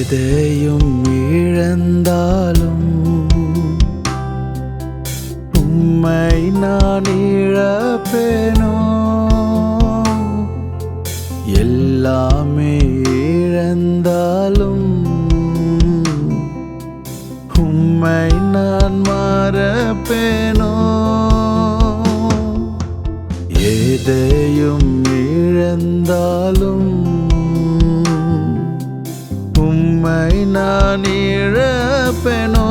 எதையும் இழந்தாலும் உம்மை நான் இழப்பேனோ? எல்லாமே இழந்தாலும் உம்மை நான் மறப்பேனோ? எதையும் இழந்தாலும் உம்மை நான் இழப்பேனோ?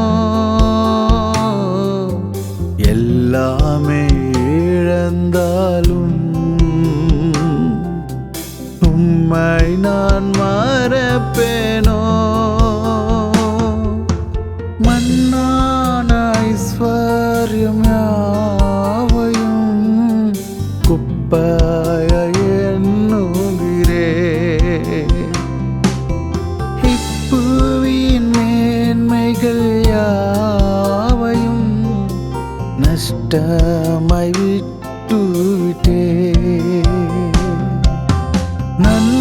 எல்லாமே இழந்தாலும் உம்மை நான் மறப்பேனோ? மன்னான ஐஸ்வர்யம் யாவையும் குப்பைய വഴികൾ യാവയും നഷ്ടമായി വിട്ടുവിട്ടേ. നന്ദി.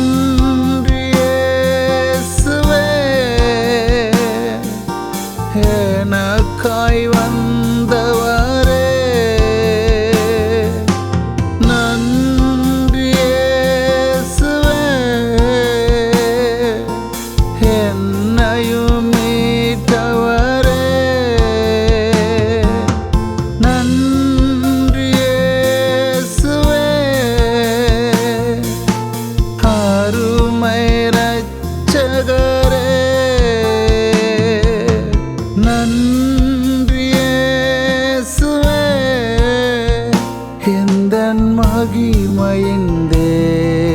எந்தன் மகிமையின் தேவ